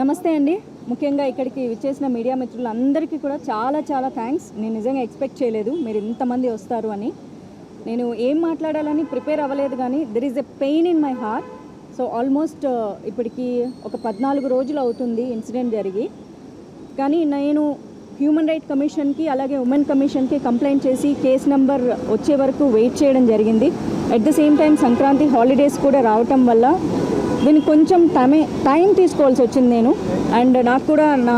నమస్తే అండి. ముఖ్యంగా ఇక్కడికి విచ్చేసిన మీడియా మిత్రులందరికీ కూడా చాలా చాలా థ్యాంక్స్. నేను నిజంగా ఎక్స్పెక్ట్ చేయలేదు మీరు ఇంతమంది వస్తారు అని. నేను ఏం మాట్లాడాలని ప్రిపేర్ అవ్వలేదు కానీ there is a pain in my heart so almost ఇప్పటికి ఒక పద్నాలుగు రోజులు అవుతుంది ఇన్సిడెంట్ జరిగి. కానీ నేను హ్యూమన్ రైట్ కమిషన్కి అలాగే ఉమెన్ కమిషన్కి కంప్లైంట్ చేసి కేస్ నెంబర్ వచ్చే వరకు వెయిట్ చేయడం జరిగింది. At the same time Sankranti holidays కూడా రావటం వల్ల దీనికి కొంచెం టైమే టైం తీసుకోవాల్సి వచ్చింది నేను. అండ్ నాకు కూడా నా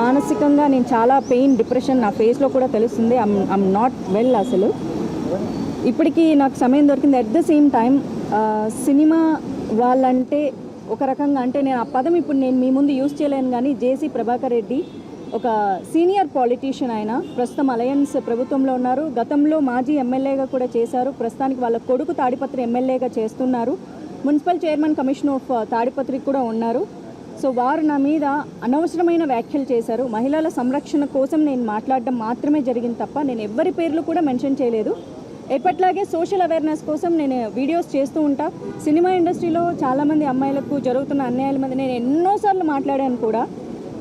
మానసికంగా నేను చాలా పెయిన్ డిప్రెషన్ నా ఫేస్లో కూడా తెలుస్తుంది. ఐమ్ ఐమ్ నాట్ వెల్ అసలు. ఇప్పటికీ నాకు సమయం దొరికింది. At the same time cinema వాళ్ళంటే ఒక రకంగా అంటే నేను ఆ పదం ఇప్పుడు నేను మీ ముందు యూజ్ చేయలేను కానీ జేసీ ప్రభాకర్ రెడ్డి ఒక సీనియర్ పాలిటీషియన్ ఆయన. ప్రస్తుతం అలయన్స్ ప్రభుత్వంలో ఉన్నారు. గతంలో మాజీ ఎమ్మెల్యేగా కూడా చేశారు. ప్రస్తుతానికి వాళ్ళ కొడుకు తాడిపత్రి ఎమ్మెల్యేగా చేస్తున్నారు. Municipal chairman commission of Tadipatri కూడా ఉన్నారు. సో వారు నా మీద అనవసరమైన వ్యాఖ్యలు చేశారు. మహిళల సంరక్షణ కోసం నేను మాట్లాడడం మాత్రమే జరిగింది తప్ప నేను ఎవ్వరి పేర్లు కూడా మెన్షన్ చేయలేదు. ఎప్పట్లాగే సోషల్ అవేర్నెస్ కోసం నేను వీడియోస్ చేస్తూ ఉంటా. సినిమా ఇండస్ట్రీలో చాలామంది అమ్మాయిలకు జరుగుతున్న అన్యాయాల మీద నేను ఎన్నోసార్లు మాట్లాడాను కూడా.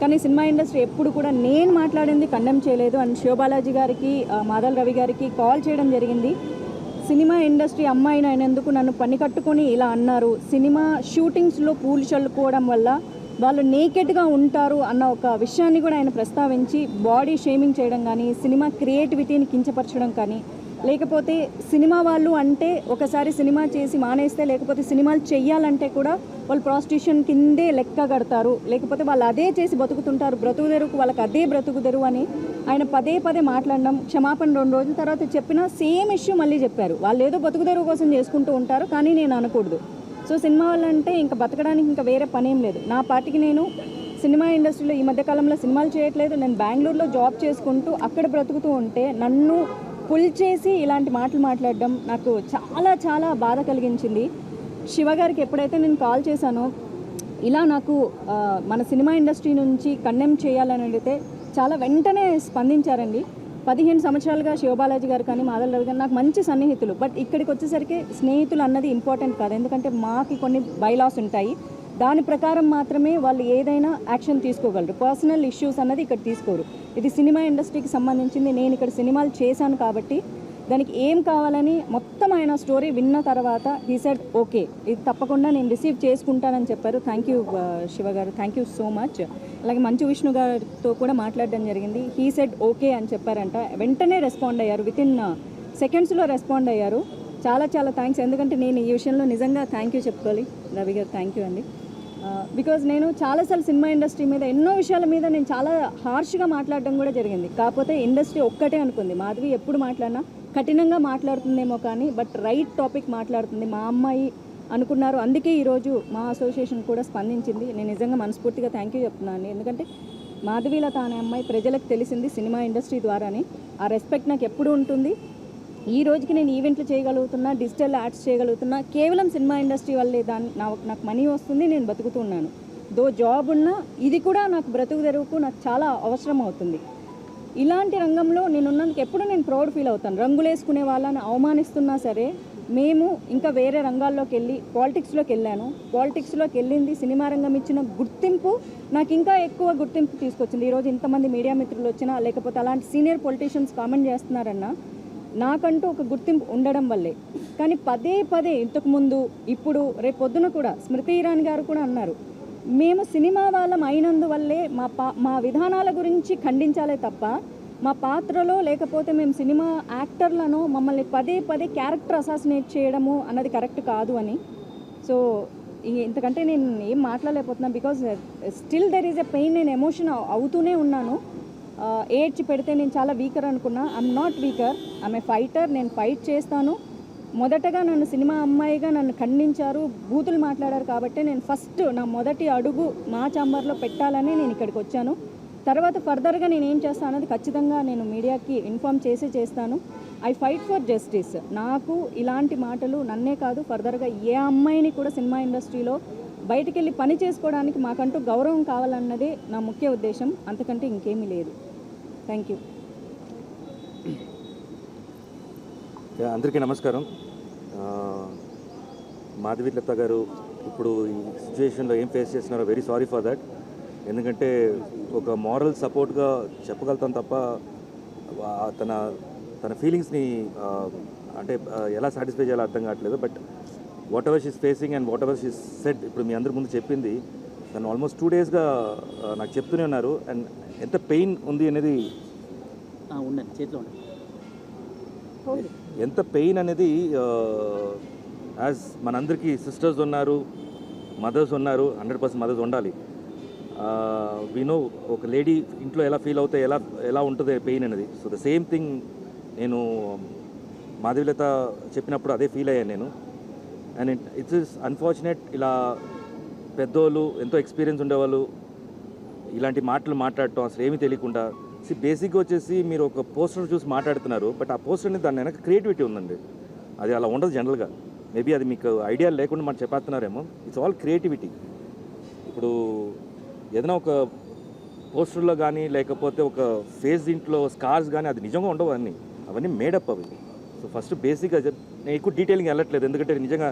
కానీ సినిమా ఇండస్ట్రీ ఎప్పుడు కూడా నేను మాట్లాడింది కండెమ్ చేయలేదు. అండ్ శివబాలాజీ గారికి ఆ, మాదల్ రవి గారికి కాల్ చేయడం జరిగింది. సినిమా ఇండస్ట్రీ అమ్మాయిని అయినందుకు నన్ను పని కట్టుకొని ఇలా అన్నారు. సినిమా షూటింగ్స్లో పూలు చల్లుకోవడం వల్ల వాళ్ళు నేకెడ్గా ఉంటారు అన్న ఒక విషయాన్ని కూడా ఆయన ప్రస్తావించి బాడీ షేమింగ్ చేయడం కానీ సినిమా క్రియేటివిటీని కించపరచడం కానీ లేకపోతే సినిమా వాళ్ళు అంటే ఒకసారి సినిమా చేసి మానేస్తే లేకపోతే సినిమాలు చెయ్యాలంటే కూడా వాళ్ళు ప్రాస్టిట్యూషన్ కిందే లెక్క కడతారు. లేకపోతే వాళ్ళు అదే చేసి బతుకుతుంటారు. బ్రతుకుదెరుకు వాళ్ళకి అదే బ్రతుకుదెరు అని ఆయన పదే పదే మాట్లాడడం క్షమాపణ రెండు రోజుల తర్వాత చెప్పిన సేమ్ ఇష్యూ మళ్ళీ చెప్పారు. వాళ్ళు ఏదో బతుకుదెరువు కోసం చేసుకుంటూ ఉంటారు కానీ నేను అనకూడదు. సో సినిమా వాళ్ళంటే ఇంకా బతకడానికి ఇంకా వేరే పనేం లేదు. నా పార్టీకి నేను సినిమా ఇండస్ట్రీలో ఈ మధ్యకాలంలో సినిమాలు చేయట్లేదు. నేను బెంగళూరులో జాబ్ చేసుకుంటూ అక్కడ బ్రతుకుతూ ఉంటే నన్ను పుల్ చేసి ఇలాంటి మాటలు మాట్లాడడం నాకు చాలా చాలా బాధ కలిగించింది. శివ గారికి ఎప్పుడైతే నేను కాల్ చేశానో ఇలా నాకు మన సినిమా ఇండస్ట్రీ నుంచి కండెమ్ చేయాలని అడిగితే చాలా వెంటనే స్పందించారండి. పదిహేను సంవత్సరాలుగా శివబాలాజీ గారు కానీ మాధవ్ రవి గారు నాకు మంచి సన్నిహితులు. బట్ ఇక్కడికి వచ్చేసరికి స్నేహితులు అన్నది ఇంపార్టెంట్ కాదు. ఎందుకంటే మాకు కొన్ని బైలాస్ ఉంటాయి. దాని ప్రకారం మాత్రమే వాళ్ళు ఏదైనా యాక్షన్ తీసుకోగలరు. పర్సనల్ ఇష్యూస్ అన్నది ఇక్కడ తీసుకోరు. ఇది సినిమా ఇండస్ట్రీకి సంబంధించింది. నేను ఇక్కడ సినిమాలు చేశాను కాబట్టి దానికి ఏం కావాలని మొత్తం ఆయన స్టోరీ విన్న తర్వాత హీ సెడ్ ఓకే ఇది తప్పకుండా నేను రిసీవ్ చేసుకుంటానని చెప్పారు. థ్యాంక్ యూ uh, శివ గారు. థ్యాంక్ యూ సో మచ్ అలాగే మంచు విష్ణు గారితో కూడా మాట్లాడడం జరిగింది. హీ సెడ్ ఓకే అని చెప్పారంట. వెంటనే రెస్పాండ్ అయ్యారు. వితిన్ సెకండ్స్లో రెస్పాండ్ అయ్యారు. చాలా చాలా థ్యాంక్స్ ఎందుకంటే నేను ఈ విషయంలో నిజంగా థ్యాంక్ యూ చెప్పుకోవాలి. రవి గారు థ్యాంక్ యూ అండి. బికాజ్ నేను చాలాసార్లు సినిమా ఇండస్ట్రీ మీద ఎన్నో విషయాల మీద నేను చాలా హార్ష్గా మాట్లాడడం కూడా జరిగింది. కాకపోతే ఇండస్ట్రీ ఒక్కటే అనుకుంది. మాధవి ఎప్పుడు మాట్లాడినా కఠినంగా మాట్లాడుతుందేమో కానీ బట్ రైట్ టాపిక్ మాట్లాడుతుంది. మా అమ్మాయి అనుకున్నారు. అందుకే ఈరోజు మా అసోసియేషన్ కూడా స్పందించింది. నేను నిజంగా మనస్ఫూర్తిగా థ్యాంక్ యూ చెప్తున్నాను. ఎందుకంటే మాధవీలత అనే అమ్మాయి ప్రజలకు తెలిసింది సినిమా ఇండస్ట్రీ ద్వారానే. ఆ రెస్పెక్ట్ నాకు ఎప్పుడు ఉంటుంది. ఈ రోజుకి నేను ఈవెంట్లు చేయగలుగుతున్నా డిజిటల్ యాడ్స్ చేయగలుగుతున్నా కేవలం సినిమా ఇండస్ట్రీ వల్లే దాన్ని నాకు నాకు మనీ వస్తుంది నేను బతుకుతున్నాను. దో జాబ్ ఉన్నా ఇది కూడా నాకు బ్రతుకు తెరువుకు నాకు చాలా అవసరం అవుతుంది. ఇలాంటి రంగంలో నేను ఉన్నందుకు ఎప్పుడు నేను ప్రౌడ్ ఫీల్ అవుతాను. రంగులు వేసుకునే వాళ్ళని అవమానిస్తున్నా సరే మేము ఇంకా వేరే రంగాల్లోకి వెళ్ళి పాలిటిక్స్లోకి వెళ్ళాను. పాలిటిక్స్లోకి వెళ్ళింది సినిమా రంగం ఇచ్చిన గుర్తింపు నాకు ఇంకా ఎక్కువ గుర్తింపు తీసుకొచ్చింది. ఈరోజు ఇంతమంది మీడియా మిత్రులు వచ్చినా లేకపోతే అలాంటి సీనియర్ పొలిటీషియన్స్ కామెంట్ చేస్తున్నారన్నా నాకంటూ ఒక గుర్తింపు ఉండడం వల్లే. కానీ పదే పదే ఇంతకుముందు ఇప్పుడు రేపు పొద్దున కూడా స్మృతి ఇరాని గారు కూడా అన్నారు మేము సినిమా వాళ్ళం అయినందువల్లే మా పా మా విధానాల గురించి ఖండించాలే తప్ప మా పాత్రలో లేకపోతే మేము సినిమా యాక్టర్లను మమ్మల్ని పదే పదే క్యారెక్టర్ అసాసినేట్ చేయడము అన్నది కరెక్ట్ కాదు అని. సో ఇంతకంటే నేను ఏం మాట్లాడలేకపోతున్నాను because still there is a pain నేను ఎమోషన్ అవుతూనే ఉన్నాను. ఏడ్చి పెడితే నేను చాలా వీకర్ అనుకున్నా. ఐఎమ్ నాట్ వీకర్ ఆమె ఫైటర్ నేను ఫైట్ చేస్తాను. మొదటగా నన్ను సినిమా అమ్మాయిగా నన్ను ఖండించారు. బూతులు మాట్లాడారు కాబట్టి నేను ఫస్ట్ నా మొదటి అడుగు మా చాంబర్లో పెట్టాలని నేను ఇక్కడికి వచ్చాను. తర్వాత ఫర్దర్గా నేను ఏం చేస్తాను అనేది ఖచ్చితంగా నేను మీడియాకి ఇన్ఫామ్ చేసి చేస్తాను. ఐ ఫైట్ ఫర్ జస్టిస్ నాకు ఇలాంటి మాటలు నన్నే కాదు ఫర్దర్గా ఏ అమ్మాయిని కూడా సినిమా ఇండస్ట్రీలో బయటికి వెళ్ళి పని చేసుకోవడానికి మాకంటూ గౌరవం కావాలన్నదే నా ముఖ్య ఉద్దేశం. అంతకంటే ఇంకేమీ లేదు. థ్యాంక్ యూ అందరికీ నమస్కారం. ఆ, మాధవి లత గారు ఇప్పుడు ఈ సిచ్యువేషన్లో ఏం ఫేస్ చేస్తున్నారో వెరీ సారీ ఫర్ దట్ ఎందుకంటే ఒక మారల్ సపోర్ట్గా చెప్పగలుగుతాం తప్ప తన తన ఫీలింగ్స్ని అంటే ఎలా సాటిస్ఫై చేయాలో అర్థం కావట్లేదు. But what she's facing and what she's set ఇప్పుడు మీ అందరి ముందు చెప్పింది తను ఆల్మోస్ట్ టూ డేస్గా నాకు చెప్తూనే ఉన్నారు. అండ్ ఎంత పెయిన్ ఉంది అనేది ఉండండి చేతిలో ఉండండి. ఎంత పెయిన్ అనేది యాజ్ మనందరికీ సిస్టర్స్ ఉన్నారు మదర్స్ ఉన్నారు హండ్రెడ్ పర్సెంట్ మదర్స్ ఉండాలి. వినో ఒక లేడీ ఇంట్లో ఎలా ఫీల్ అవుతాయి ఎలా ఎలా ఉంటుంది పెయిన్ అనేది. సో ద సేమ్ థింగ్ నేను మాధవిలత చెప్పినప్పుడు అదే ఫీల్ అయ్యాను నేను. అండ్ ఇట్స్ ఇస్ అన్ఫార్చునేట్ ఇలా పెద్దోళ్ళు ఎంతో ఎక్స్పీరియన్స్ ఉండేవాళ్ళు ఇలాంటి మాటలు మాట్లాడటం అసలు ఏమీ తెలియకుండా. సి బేసిక్గా వచ్చేసి మీరు ఒక పోస్టర్ చూసి మాట్లాడుతున్నారు బట్ ఆ పోస్టర్ అనేది దాని వెనక క్రియేటివిటీ ఉందండి. అది అలా ఉండదు జనరల్గా మేబీ అది మీకు ఐడియా లేకుండా మనం చెప్పేస్తున్నారేమో. ఇట్స్ ఆల్ క్రియేటివిటీ ఇప్పుడు ఏదైనా ఒక పోస్టర్లో కానీ లేకపోతే ఒక ఫేస్ దీంట్లో స్కార్స్ కానీ అది నిజంగా ఉండవు అన్నీ అవన్నీ మేడప్ అవి. సో ఫస్ట్ బేసిక్గా నేను ఎక్కువ డీటెయిలింగ్ వెళ్ళట్లేదు. ఎందుకంటే నిజంగా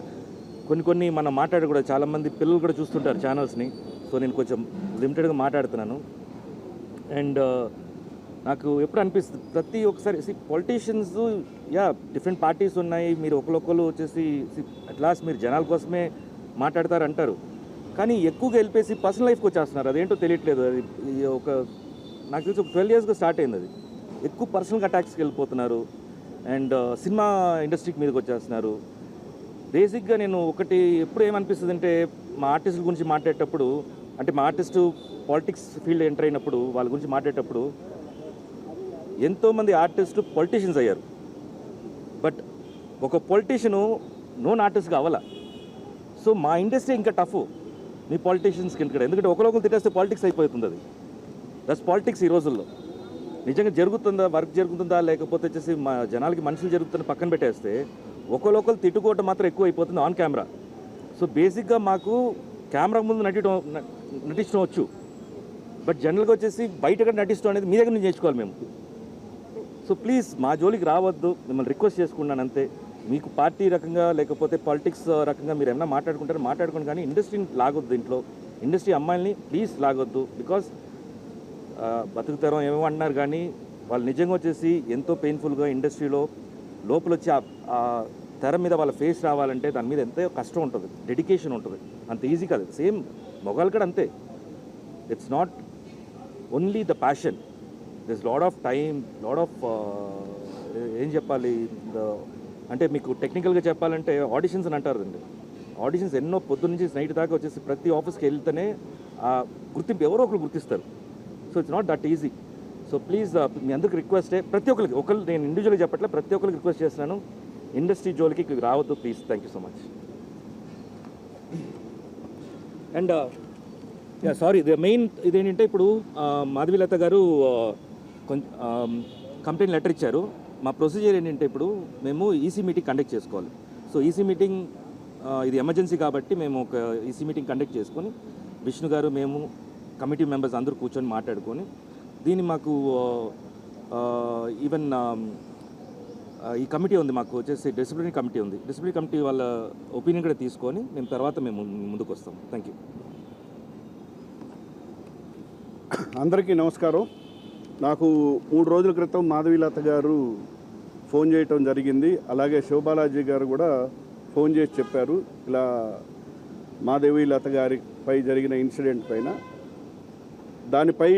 కొన్ని కొన్ని మనం మాట్లాడ కూడా చాలామంది పిల్లలు కూడా చూస్తుంటారు ఛానల్స్ని సో నేను కొంచెం లిమిటెడ్గా మాట్లాడుతున్నాను. అండ్ uh, నాకు ఎప్పుడు అనిపిస్తుంది ప్రతి ఒక్కసారి C politicians yeah different parties ఉన్నాయి. మీరు ఒకరొకరు వచ్చేసి అట్ లాస్ట్ మీరు జనాల కోసమే మాట్లాడతారు అంటారు కానీ ఎక్కువగా వెళ్ళిపోయి పర్సనల్ లైఫ్కి వచ్చేస్తున్నారు. అదేంటో తెలియట్లేదు. అది ఒక నాకు తెలిసి ఒక ట్వెల్వ్ ఇయర్స్గా స్టార్ట్ అయింది అది. ఎక్కువ పర్సనల్గా అటాక్స్కి వెళ్ళిపోతున్నారు. అండ్ సినిమా ఇండస్ట్రీకి మీదకి వచ్చేస్తున్నారు. బేసిక్గా నేను ఒకటి ఎప్పుడు ఏమనిపిస్తుంది అంటే మా ఆర్టిస్టుల గురించి మాట్లాడేటప్పుడు అంటే మా ఆర్టిస్టు పాలిటిక్స్ ఫీల్డ్ ఎంటర్ అయినప్పుడు వాళ్ళ గురించి మాట్లాడేటప్పుడు ఎంతోమంది ఆర్టిస్టు పొలిటీషియన్స్ అయ్యారు. బట్ ఒక పొలిటీషియను నోన్ ఆర్టిస్ట్గా అవ్వాల. సో మా ఇండస్ట్రీ ఇంకా టఫ్. మీ పాలిటీషియన్స్కి ఇక్కడ ఎందుకంటే ఒకరొకరు తిట్టేస్తే పాలిటిక్స్ అయిపోతుంది అది దట్స్ పాలిటిక్స్ ఈ రోజుల్లో. నిజంగా జరుగుతుందా? వర్క్ జరుగుతుందా? లేకపోతే వచ్చేసి మా జనాలకి మనుషులు జరుగుతున్న పక్కన పెట్టేస్తే ఒకరొకరు తిట్టుకోవటం మాత్రం ఎక్కువ అయిపోతుంది ఆన్ కెమెరా సో బేసిక్గా మాకు కెమెరా ముందు నటించడం నటించడం వచ్చు. బట్ జనరల్గా వచ్చేసి బయట కూడా నటించడం అనేది మీ దగ్గర నుంచి నేర్చుకోవాలి మేము. సో ప్లీజ్ మా జోలికి రావద్దు. మిమ్మల్ని రిక్వెస్ట్ చేసుకున్నాను అంతే. మీకు పార్టీ రకంగా లేకపోతే పాలిటిక్స్ రకంగా మీరు ఏమైనా మాట్లాడుకుంటారో మాట్లాడుకోండి. కానీ ఇండస్ట్రీని లాగొద్దు ఇంట్లో. ఇండస్ట్రీ అమ్మాయిల్ని ప్లీజ్ లాగొద్దు. బికాస్ బతుకుతారో ఏమో అంటున్నారు కానీ వాళ్ళు నిజంగా వచ్చేసి ఎంతో పెయిన్ఫుల్గా ఇండస్ట్రీలో లోపల వచ్చి ఆ- తెర మీద వాళ్ళ ఫేస్ రావాలంటే దాని మీద ఎంతో కష్టం ఉంటుంది డెడికేషన్ ఉంటుంది. అంత ఈజీ కాదు సేమ్ మొగాలు కూడా అంతే. It's not only the passion this lot of time lot of ఏం చెప్పాలి అంటే మీకు టెక్నికల్గా చెప్పాలంటే ఆడిషన్స్ అని అంటారు అండి ఆడిషన్స్ ఎన్నో పొద్దు నుంచి నైట్ దాకా వచ్చేసి ప్రతి ఆఫీస్కి వెళ్తేనే ఆ గుర్తింపు ఎవరో ఒకరు గుర్తిస్తారు. So it's not that easy so please మీ అందరికి రిక్వెస్టే ప్రతి ఒక్కరికి ఒకరు నేను ఇండివిజువల్గా చెప్పట్లే ప్రతి ఒక్కరికి రిక్వెస్ట్ చేస్తున్నాను. ఇండస్ట్రీ జోలికి రావద్దు please thank you so much and yeah sorry the main ఇదేంటంటే ఇప్పుడు మాధవీలత గారు కొంచెం కంప్లైంట్ లెటర్ ఇచ్చారు. మా ప్రొసీజర్ ఏంటంటే ఇప్పుడు మేము ఈసీ మీటింగ్ కండక్ట్ చేసుకోవాలి. సో ఈసీ మీటింగ్ ఇది ఎమర్జెన్సీ కాబట్టి మేము ఒక ఈసీ మీటింగ్ కండక్ట్ చేసుకొని విష్ణు గారు మేము కమిటీ మెంబర్స్ అందరూ కూర్చొని మాట్లాడుకొని దీన్ని మాకు ఈవెన్ ఈ కమిటీ ఉంది మాకు వచ్చేసి డిసిప్లినరీ కమిటీ ఉంది. డిసిప్లినరీ కమిటీ వాళ్ళ ఒపీనియన్ కూడా తీసుకొని మేము తర్వాత మేము ముందుకు వస్తాం థ్యాంక్ యూ అందరికీ నమస్కారం. నాకు మూడు రోజుల క్రితం మాధవీలత గారు ఫోన్ చేయటం జరిగింది. అలాగే శివబాలాజీ గారు కూడా ఫోన్ చేసి చెప్పారు. ఇలా మాధవీలత గారిపై జరిగిన ఇన్సిడెంట్ పైన. దానిపై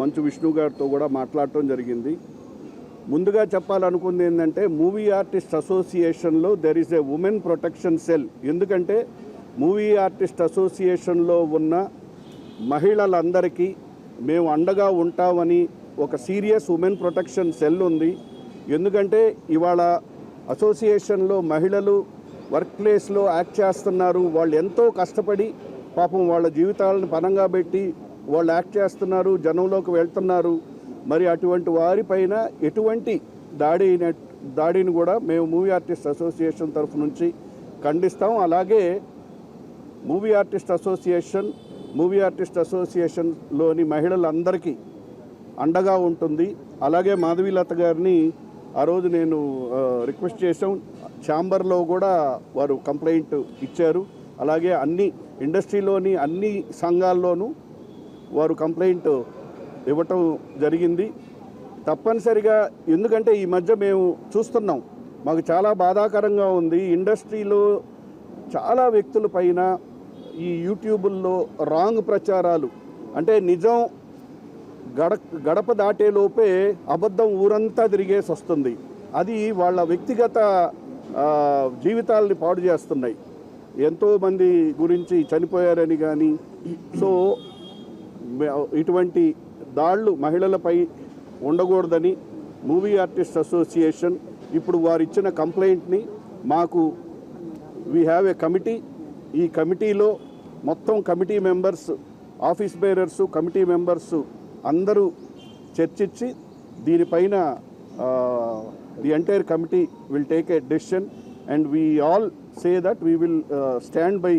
మంచు విష్ణు గారితో కూడా మాట్లాడటం జరిగింది. ముందుగా చెప్పాలనుకుంది ఏంటంటే మూవీ ఆర్టిస్ట్ అసోసియేషన్లో there is a women protection cell ఎందుకంటే మూవీ ఆర్టిస్ట్ అసోసియేషన్లో ఉన్న మహిళలందరికీ మేము అండగా ఉంటామని ఒక సీరియస్ ఉమెన్ ప్రొటెక్షన్ సెల్ ఉంది. ఎందుకంటే ఇవాళ అసోసియేషన్లో మహిళలు వర్క్ ప్లేస్లో యాక్ట్ చేస్తున్నారు. వాళ్ళు ఎంతో కష్టపడి పాపం వాళ్ళ జీవితాలను పనంగా పెట్టి వాళ్ళు యాక్ట్ చేస్తున్నారు జనంలోకి వెళ్తున్నారు. మరి అటువంటి వారిపైన ఎటువంటి దాడి దాడిని కూడా మేము మూవీ ఆర్టిస్ట్ అసోసియేషన్ తరఫు నుంచి ఖండిస్తాం. అలాగే movie artist association movie artist అసోసియేషన్లోని మహిళలందరికీ అండగా ఉంటుంది. అలాగే మాధవీలత గారిని ఆ రోజు నేను రిక్వెస్ట్ చేసాం ఛాంబర్లో కూడా వారు కంప్లైంట్ ఇచ్చారు. అలాగే అన్ని ఇండస్ట్రీలోని అన్ని సంఘాల్లోనూ వారు కంప్లైంట్ ఇవ్వటం జరిగింది. తప్పనిసరిగా ఎందుకంటే ఈ మధ్య మేము చూస్తున్నాం. మాకు చాలా బాధాకరంగా ఉంది. ఇండస్ట్రీలో చాలా వ్యక్తుల పైన ఈ యూట్యూబుల్లో రాంగ్ ప్రచారాలు. అంటే నిజం గడ గడప దాటే లోపే అబద్ధం ఊరంతా తిరిగేసి వస్తుంది. అది వాళ్ళ వ్యక్తిగత జీవితాలని పాడు చేస్తున్నాయి. ఎంతోమంది గురించి చనిపోయారని కానీ సో ఇటువంటి దాళ్ళు మహిళలపై ఉండకూడదని మూవీ ఆర్టిస్ట్ అసోసియేషన్ ఇప్పుడు వారు ఇచ్చిన కంప్లైంట్ని మాకు వీ హ్యావ్ ఏ కమిటీ ఈ కమిటీలో మొత్తం committee members office bearers committee members అందరూ చర్చించి దీనిపైన the entire committee will take a decision and we all say that we will stand by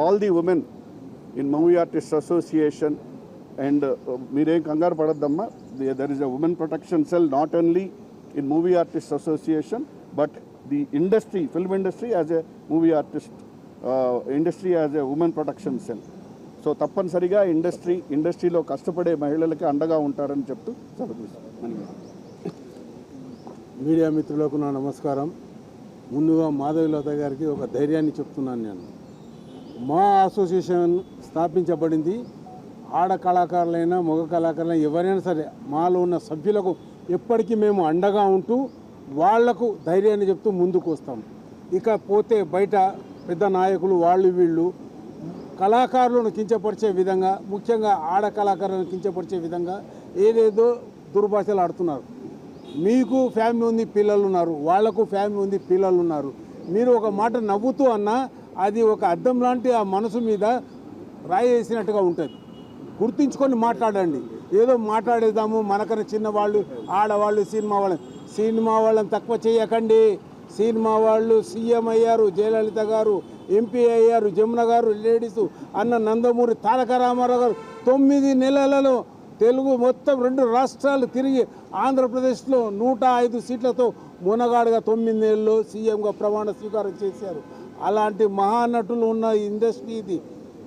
all the women in movie artist association and మీరేం కంగారు పడద్దమ్మా. There is a women protection cell not only in movie artist association but the industry film industry as a movie artist industry as a women protection cell so తప్పనిసరిగా industry ఇండస్ట్రీలో కష్టపడే మహిళలకి అండగా ఉంటారని చెప్తూ సెలవు మీడియా మిత్రులకు నా నమస్కారం. ముందుగా మాధవిలత గారికి ఒక ధైర్యాన్ని చెప్తున్నాను నేను. మా అసోసియేషన్ స్థాపించబడింది. ఆడ కళాకారులైనా మగ కళాకారులైనా ఎవరైనా సరే మాలో ఉన్న సభ్యులకు ఎప్పటికీ మేము అండగా ఉంటూ వాళ్ళకు ధైర్యాన్ని చెప్తూ ముందుకు వస్తాం. ఇక పోతే బయట పెద్ద నాయకులు వాళ్ళు వీళ్ళు కళాకారులను కించపరిచే విధంగా ముఖ్యంగా ఆడ కళాకారులను కించపరిచే విధంగా ఏదేదో దుర్భాషలు ఆడుతున్నారు. మీకు ఫ్యామిలీ ఉంది పిల్లలు ఉన్నారు వాళ్ళకు ఫ్యామిలీ ఉంది పిల్లలు ఉన్నారు. మీరు ఒక మాట నవ్వుతూ అన్నా అది ఒక అద్దం లాంటి ఆ మనసు మీద రాయి వేసినట్టుగా ఉంటుంది. గుర్తించుకొని మాట్లాడండి. ఏదో మాట్లాడేద్దాము మనకన్నా చిన్నవాళ్ళు ఆడవాళ్ళు సినిమా వాళ్ళు సినిమా వాళ్ళని తక్కువ చేయకండి. సినిమా వాళ్ళు సీఎం అయ్యారు జయలలిత గారు ఎంపీ అయ్యారు జమున గారు లేడీసు అన్న నందమూరి తారక రామారావు గారు తొమ్మిది నెలలలో తెలుగు మొత్తం రెండు రాష్ట్రాలు తిరిగి ఆంధ్రప్రదేశ్లో నూట ఐదు సీట్లతో మునగాడుగా తొమ్మిది నెలల్లో సీఎంగా ప్రమాణ స్వీకారం చేశారు. అలాంటి మహానటులు ఉన్న ఇండస్ట్రీ ఇది.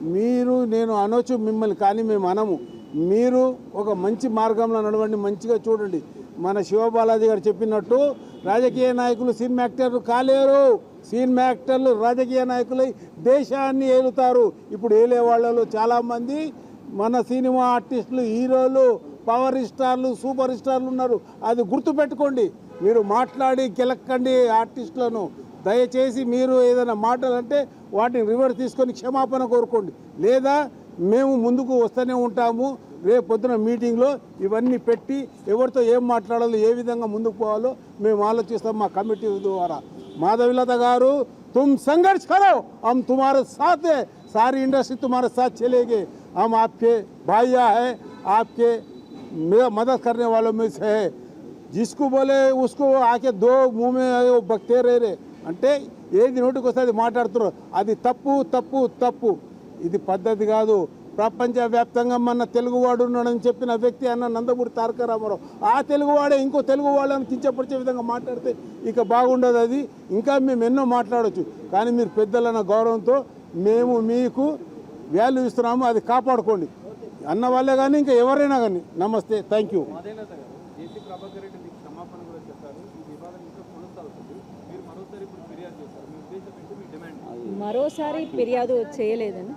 మీరు నేను అనొచ్చు మిమ్మల్ని కానీ మేము అనము. మీరు ఒక మంచి మార్గంలో నడవండి మంచిగా చూడండి. మన శివబాలాజీ గారు చెప్పినట్టు రాజకీయ నాయకులు సినిమా యాక్టర్లు కాలేరు. సినిమా యాక్టర్లు రాజకీయ నాయకులై దేశాన్ని ఏలుతారు. ఇప్పుడు ఏలే వాళ్ళలో చాలామంది మన సినిమా ఆర్టిస్టులు హీరోలు పవర్ స్టార్లు సూపర్ స్టార్లు ఉన్నారు. అది గుర్తుపెట్టుకోండి. మీరు మాట్లాడి గెలక్కండి ఆర్టిస్టులను. దయచేసి మీరు ఏదైనా మాటలు అంటే వాటిని రివర్స్ తీసుకొని క్షమాపణ కోరుకోండి లేదా మేము ముందుకు వస్తూనే ఉంటాము రేపు పొద్దున మీటింగ్లో ఇవన్నీ పెట్టి ఎవరితో ఏం మాట్లాడాలో ఏ విధంగా ముందుకు పోవాలో మేము ఆలోచిస్తాం మా కమిటీ ద్వారా మాధవిలత గారు तुम संघर्ष करो हम तुम्हारे साथ है सारी इंडस्ट्री तुम्हारे साथ चलेगी हम आपके भाइया है आपके मे- मदद करने वालों में से है जिसको बोले उसको आके दो मुंह में वो बकते रह रहे అంటే ఏది నోటికొస్తే అది మాట్లాడుతున్నారు. అది తప్పు తప్పు తప్పు. ఇది పద్ధతి కాదు. ప్రపంచవ్యాప్తంగా మన తెలుగువాడు ఉన్నాడని చెప్పిన వ్యక్తి అన్న నందమూరి తారక రామారావు. ఆ తెలుగువాడే ఇంకో తెలుగు వాళ్ళని కించపరిచే విధంగా మాట్లాడితే ఇక బాగుండదు అది. ఇంకా మేము ఎన్నో మాట్లాడవచ్చు కానీ మీరు పెద్దలన్న గౌరవంతో మేము మీకు వాల్యూ ఇస్తున్నాము. అది కాపాడుకోండి. అన్న వాళ్ళే కానీ ఇంకా ఎవరైనా కానీ నమస్తే. థ్యాంక్ యూ జేసీ ప్రభాకర్ రెడ్డి మీకు క్షమాపణ కూడా చెప్పారు ఈ వివాదం ఇంకా కొనసాగుతుంది మీరు మరోసారి ఇప్పుడు ఫిర్యాదు చేస్తారు మీ ఉద్దేశం ఏంటి మీ డిమాండ్ మరోసారి ఫిర్యాదు చేయలేదని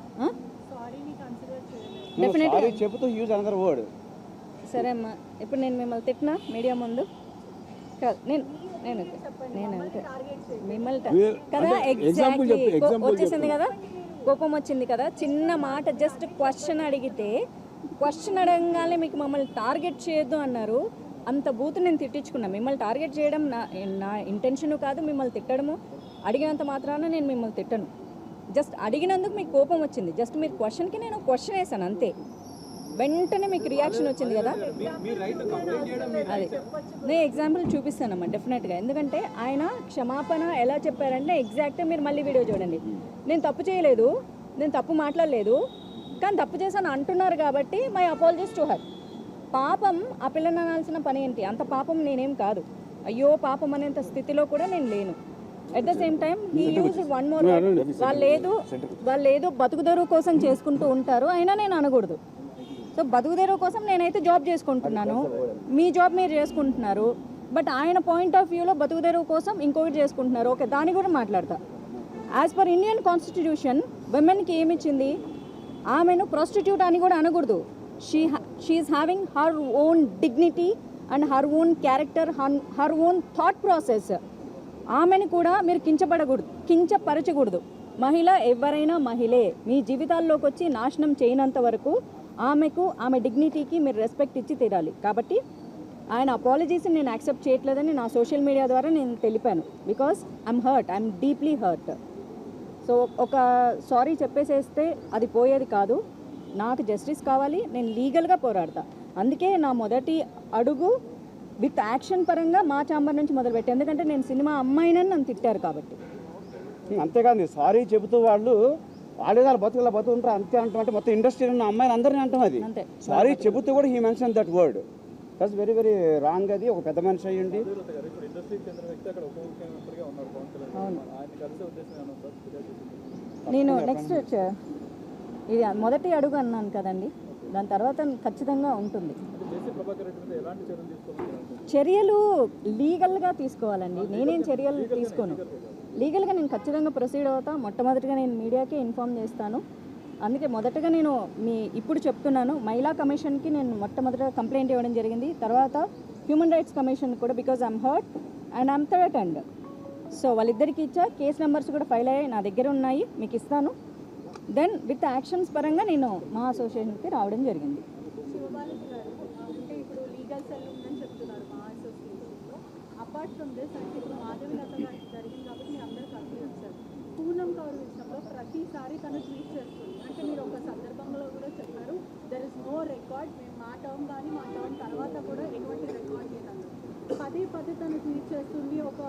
డెఫినెట్గా చెబుతూ యూజ్ అనదర్ వర్డ్ సరే అమ్మా ఇప్పుడు నేను మిమ్మల్ని తిట్టినా? మీడియా ముందు? కాదు నేను నేను నేను అంతే. మిమ్మల్ని కదా ఎగ్జాక్ట్లీ వచ్చేసింది కదా? కోపం వచ్చింది కదా? చిన్న మాట జస్ట్ క్వశ్చన్ అడిగితే క్వశ్చన్ అడగగానే మీకు మమ్మల్ని టార్గెట్ చేయొద్దు అన్నారు. అంత బూత్ నేను తిట్టించుకున్నా. మిమ్మల్ని టార్గెట్ చేయడం నా నా ఇంటెన్షన్ కాదు మిమ్మల్ని తిట్టడము. అడిగినంత మాత్రాన నేను మిమ్మల్ని తిట్టను. జస్ట్ అడిగినందుకు మీకు కోపం వచ్చింది. జస్ట్ మీరు క్వశ్చన్కి నేను క్వశ్చన్ వేసాను అంతే. వెంటనే మీకు రియాక్షన్ వచ్చింది కదా? అదే. నేను ఎగ్జాంపుల్ చూపిస్తానమ్మా డెఫినెట్గా. ఎందుకంటే ఆయన క్షమాపణ ఎలా చెప్పారంటే ఎగ్జాక్ట్గా మీరు మళ్ళీ వీడియో చూడండి. నేను తప్పు చేయలేదు నేను తప్పు మాట్లాడలేదు కానీ తప్పు చేశాను అంటున్నారు కాబట్టి మై అపాలజీస్ టు హర్. పాపం ఆ పిల్లని అనాల్సిన పని ఏంటి? అంత పాపం నేనేం కాదు. అయ్యో పాపం అనేంత స్థితిలో కూడా నేను లేను. At the same time he use one more వాళ్ళు ఏదో వాళ్ళు ఏదో బతుకుదొరువు కోసం చేసుకుంటూ ఉంటారు అయినా నేను అనకూడదు. సో బతుకుదేరు కోసం నేనైతే జాబ్ చేసుకుంటున్నాను. మీ జాబ్ మీరు చేసుకుంటున్నారు. బట్ ఆయన పాయింట్ ఆఫ్ వ్యూలో బతుకుదేరు కోసం ఇంకొకటి చేసుకుంటున్నారు. ఓకే దాన్ని కూడా మాట్లాడతా. యాజ్ పర్ ఇండియన్ కాన్స్టిట్యూషన్ విమెన్కి ఏమిచ్చింది? ఆమెను ప్రాస్టిట్యూట్ అని కూడా అనకూడదు. She she is having her own dignity and her own character her own thought process ఆమెను కూడా మీరు కించపడకూడదు కించపరచకూడదు. మహిళ ఎవరైనా మహిళే. మీ జీవితాల్లోకి వచ్చి నాశనం చేయనంత వరకు ఆమెకు ఆమె డిగ్నిటీకి మీరు రెస్పెక్ట్ ఇచ్చి తీరాలి. కాబట్టి ఆయన అపాలజీస్ని నేను యాక్సెప్ట్ చేయట్లేదని నా సోషల్ మీడియా ద్వారా నేను తెలిపాను. Because I'm hurt I'm deeply hurt so ఒక సారీ చెప్పేసేస్తే అది పోయేది కాదు. నాకు జస్టిస్ కావాలి నేను లీగల్గా పోరాడతా. అందుకే నా మొదటి అడుగు విత్ యాక్షన్ పరంగా మా చాంబర్ నుంచి మొదలుపెట్టి ఎందుకంటే నేను సినిమా అమ్మాయినని నన్ను తిట్టారు కాబట్టి. అంతేకాదు సారీ చెబుతూ వాళ్ళు వాళ్ళే వాళ్ళ బతుకుల బతుకుంటారు. అంతే అంటాం మొత్తం ఇండస్ట్రీలో ఉన్న అమ్మాయిలు అందరినీ అంటాం అది. సారీ చెబుతూ కూడా he mention that word that's very very wrong అది. ఒక పెద్ద మనిషి అయ్యండి. నేను నెక్స్ట్ ఇది మొదటి అడుగు అన్నాను కదండి. దాని తర్వాత ఖచ్చితంగా ఉంటుంది. చర్యలు లీగల్గా తీసుకోవాలండి. నేనేం చర్యలు తీసుకోను. లీగల్గా నేను ఖచ్చితంగా ప్రొసీడ్ అవుతా మొట్టమొదటిగా నేను మీడియాకే ఇన్ఫామ్ చేస్తాను. అందుకే మొదటగా నేను మీ ఇప్పుడు చెప్తున్నాను మహిళా కమిషన్కి నేను మొట్టమొదటిగా కంప్లైంట్ ఇవ్వడం జరిగింది. తర్వాత హ్యూమన్ రైట్స్ కమిషన్ కూడా because I'm hurt and I'm third and so వాళ్ళిద్దరికి ఇచ్చా కేసు నెంబర్స్ కూడా ఫైల్ అయ్యాయి నా దగ్గర ఉన్నాయి మీకు ఇస్తాను. దెన్ విత్ యాక్షన్స్ పరంగా నేను మా అసోసియేషన్కి రావడం జరిగింది శివబాలాజీ గారు అంటే ఇప్పుడు లీగల్ సెల్ ఉందని చెప్తున్నారు మా అసోసియేషన్లో అపార్ట్ ఫ్రమ్ దిస్ అంటే ఇప్పుడు మాధవి గారికి జరిగింది కాబట్టి మీరు అందరు కలిసి వచ్చారు. పూర్ణం కౌర్ విషయంలో ప్రతిసారి తను ట్వీట్ చేస్తుంది. అంటే మీరు ఒక సందర్భంలో కూడా చెప్పారు దెర్ ఇస్ నో రికార్డ్ మేము మా టర్మ్ కానీ మా టర్మ్ తర్వాత కూడా ఎటువంటి రికార్డ్ చేయలేదు పదే పదే తను ట్వీట్ చేస్తుంది ఒక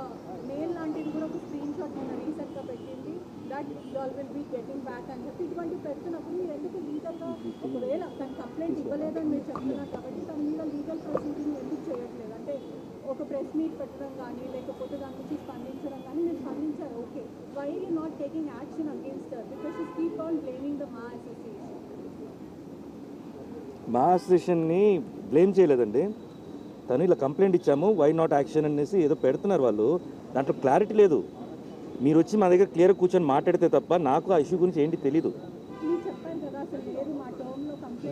మెయిల్ లాంటిది కూడా ఒక స్క్రీన్ షాట్ మన రీసెంట్గా పెట్టింది that all will be getting back అని చెప్పి ఇటువంటి పెడుతున్నప్పుడు మీరు ఎందుకు లీగల్గా ఒకవేళ తను కంప్లైంట్ ఇవ్వలేదని మీరు చెప్తున్నారు కాబట్టి తన మీద లీగల్ ప్రొసీడింగ్ ఎందుకు ఒక ప్రెస్ మీట్ పెట్టడం కానీ లేకపోతే దాని నుంచి స్పందించడం కానీ మీరు స్పందించారు. Okay. Why you not taking action against because you keep on blaming the మా అసోసియేషన్ మా అసోసియేషన్ని బ్లేమ్ చేయలేదండి. తను ఇలా కంప్లైంట్ ఇచ్చాము వై నాట్ యాక్షన్ అనేసి ఏదో పెడుతున్నారు వాళ్ళు. దాంట్లో క్లారిటీ లేదు. మీరు వచ్చి మా దగ్గర క్లియర్ కూర్చొని మాట్లాడితే తప్ప నాకు ఆ ఇష్యూ గురించి ఏంటి తెలీదు.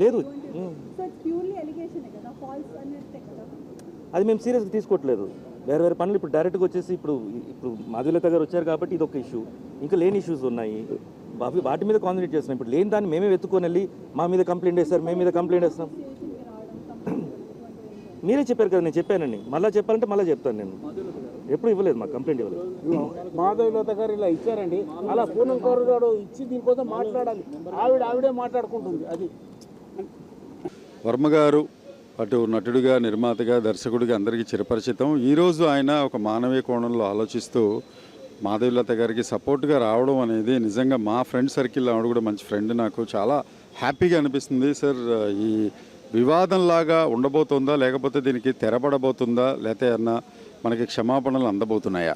లేదు అది మేము సీరియస్గా తీసుకోవట్లేదు. వేరే వేరే పనులు ఇప్పుడు డైరెక్ట్గా వచ్చేసి ఇప్పుడు ఇప్పుడు మాధులత గారు వచ్చారు కాబట్టి ఇది ఒక ఇష్యూ ఇంకా లేని ఇష్యూస్ ఉన్నాయి. అవి వాటి మీద కాన్సన్ట్రేట్ చేస్తున్నాం. ఇప్పుడు లేని దాన్ని మేమే వెతుక్కొని వెళ్ళి మా మీద కంప్లైంట్ వేస్తారు మేము మీద కంప్లైంట్ వేస్తాం మీరే చెప్పారు కదా నేను చెప్పానండి. మళ్ళీ చెప్పాలంటే మళ్ళీ చెప్తాను నేను. ఎప్పుడు ఇవ్వలేదు మాకు కంప్లైంట్ ఇవ్వలేదు. మాధవి లత గారు ఇలా ఇచ్చారండి. అలా పూనం కౌరు గారు ఇచ్చి దీనికోసం మాట్లాడాలి. ఆవిడ ఆవిడే మాట్లాడుకుంటుంది. అది. వర్మ గారు అటు నటుడిగా నిర్మాతగా దర్శకుడిగా అందరికీ చిరపరిచితం. ఈరోజు ఆయన ఒక మానవీయ కోణంలో ఆలోచిస్తూ మాధవిలత గారికి సపోర్ట్గా రావడం అనేది నిజంగా మా ఫ్రెండ్ సర్కిల్ ఆవిడ కూడా మంచి ఫ్రెండ్ నాకు. చాలా హ్యాపీగా అనిపిస్తుంది సార్. ఈ వివాదంలాగా ఉండబోతుందా లేకపోతే దీనికి తెరపడబోతుందా లేకపోతే అన్న మనకి క్షమాపణలు అందబోతున్నాయా?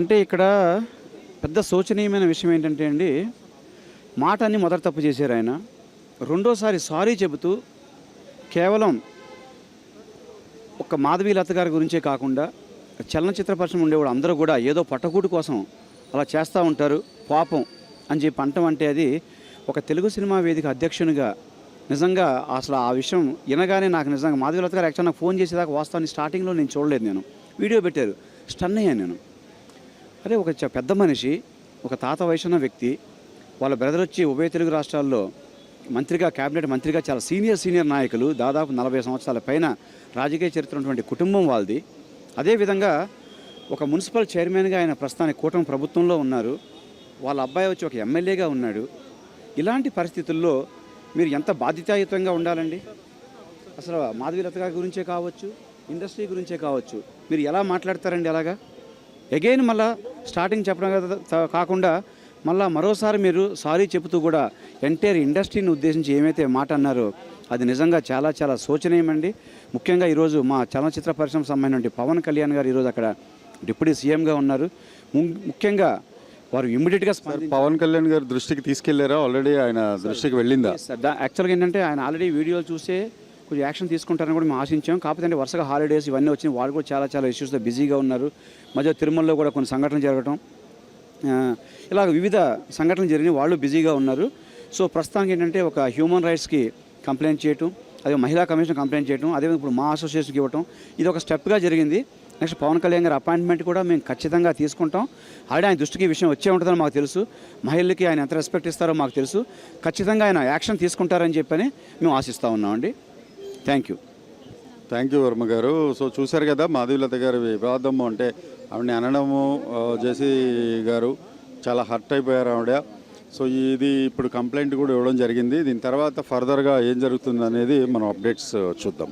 అంటే ఇక్కడ పెద్ద శోచనీయమైన విషయం ఏంటంటే అండి మాట అన్ని మొదట తప్పు చేశారు ఆయన. రెండోసారి సారీ చెబుతూ కేవలం ఒక మాధవీ లత గారి గురించే కాకుండా చలనచిత్ర పరిశ్రమ ఉండేవాడు అందరూ కూడా ఏదో పట్టకూటు కోసం అలా చేస్తూ ఉంటారు పాపం అని చెప్పి అంటం అంటే అది ఒక తెలుగు సినిమా వేదిక అధ్యక్షునిగా నిజంగా అసలు ఆ విషయం వినగానే నాకు నిజంగా మాధవి లత గారు యాక్చువల్ నాకు ఫోన్ చేసేదాకా వాస్తవాన్ని స్టార్టింగ్లో నేను చూడలేదు నేను. వీడియో పెట్టారు స్టన్ అయ్యాను నేను. అరే ఒక చ- పెద్ద మనిషి ఒక తాత వయసున్న వ్యక్తి వాళ్ళ బ్రదర్ వచ్చి ఉభయ తెలుగు రాష్ట్రాల్లో మంత్రిగా క్యాబినెట్ మంత్రిగా చాలా సీనియర్ సీనియర్ నాయకులు దాదాపు నలభై సంవత్సరాల పైన రాజకీయ చరిత్ర ఉన్నటువంటి కుటుంబం వాళ్ళది. అదేవిధంగా ఒక మున్సిపల్ చైర్మన్గా ఆయన ప్రస్తుతానికి కూటమి ప్రభుత్వంలో ఉన్నారు. వాళ్ళ అబ్బాయి వచ్చి ఒక ఎమ్మెల్యేగా ఉన్నాడు. ఇలాంటి పరిస్థితుల్లో మీరు ఎంత బాధ్యతాయుతంగా ఉండాలండి? అసలు మాధవీలత గారి గురించే కావచ్చు ఇండస్ట్రీ గురించే కావచ్చు మీరు ఎలా మాట్లాడతారండి అలాగా? అగైన్ మళ్ళా స్టార్టింగ్ చెప్పడం కాకుండా మళ్ళా మరోసారి మీరు సారీ చెబుతూ కూడా ఎంటైర్ ఇండస్ట్రీని ఉద్దేశించి ఏమైతే మాట అన్నారో అది నిజంగా చాలా చాలా శోచనీయమండి. ముఖ్యంగా ఈరోజు మా చలనచిత్ర పరిశ్రమ సంబంధించిన పవన్ కళ్యాణ్ గారు ఈరోజు అక్కడ డిప్యూటీ సీఎంగా ఉన్నారు. ముఖ్యంగా వారు ఇమ్మీడియట్గా పవన్ కళ్యాణ్ గారి దృష్టికి తీసుకెళ్ళారా? ఆల్రెడీ ఆయన దృష్టికి వెళ్ళిందా? యాక్చువల్గా ఏంటంటే ఆయన ఆల్రెడీ వీడియోలు చూసే కొంచెం యాక్షన్ తీసుకుంటారని కూడా మేము ఆశించాం. కాకపోతే అంటే వరుసగా హాలిడేస్ ఇవన్నీ వచ్చినాయి. వాళ్ళు కూడా చాలా చాలా ఇష్యూస్తో బిజీగా ఉన్నారు. మధ్య తిరుమలలో కూడా కొన్ని సంఘటనలు జరగటం ఇలా వివిధ సంఘటనలు జరిగినాయి వాళ్ళు బిజీగా ఉన్నారు. సో ప్రస్తుతానికి ఏంటంటే ఒక హ్యూమన్ రైట్స్కి కంప్లైంట్ చేయటం అదే మహిళా కమిషన్ కంప్లైంట్ చేయటం అదేవిధంగా ఇప్పుడు మా అసోసియేషన్కి ఇవ్వటం ఇది ఒక స్టెప్గా జరిగింది. నెక్స్ట్ పవన్ కళ్యాణ్ గారి అపాయింట్మెంట్ కూడా మేము ఖచ్చితంగా తీసుకుంటాం. ఆల్రెడీ ఆయన దృష్టికి విషయం వచ్చే ఉంటుందని మాకు తెలుసు. మహిళలకి ఆయన ఎంత రెస్పెక్ట్ ఇస్తారో మాకు తెలుసు. ఖచ్చితంగా ఆయన యాక్షన్ తీసుకుంటారని చెప్పని మేము ఆశిస్తూ ఉన్నామండి. Thank you. Thank you Varma గారు. సో చూశారు కదా మాధవీలత గారి వివాదము అంటే ఆవిడని అనడము జేసీ గారు చాలా హర్ట్ అయిపోయారు ఆవిడ. సో ఇది ఇప్పుడు కంప్లైంట్ కూడా ఇవ్వడం జరిగింది. దీని తర్వాత ఫర్దర్గా ఏం జరుగుతుంది అనేది మనం అప్డేట్స్ చూద్దాం.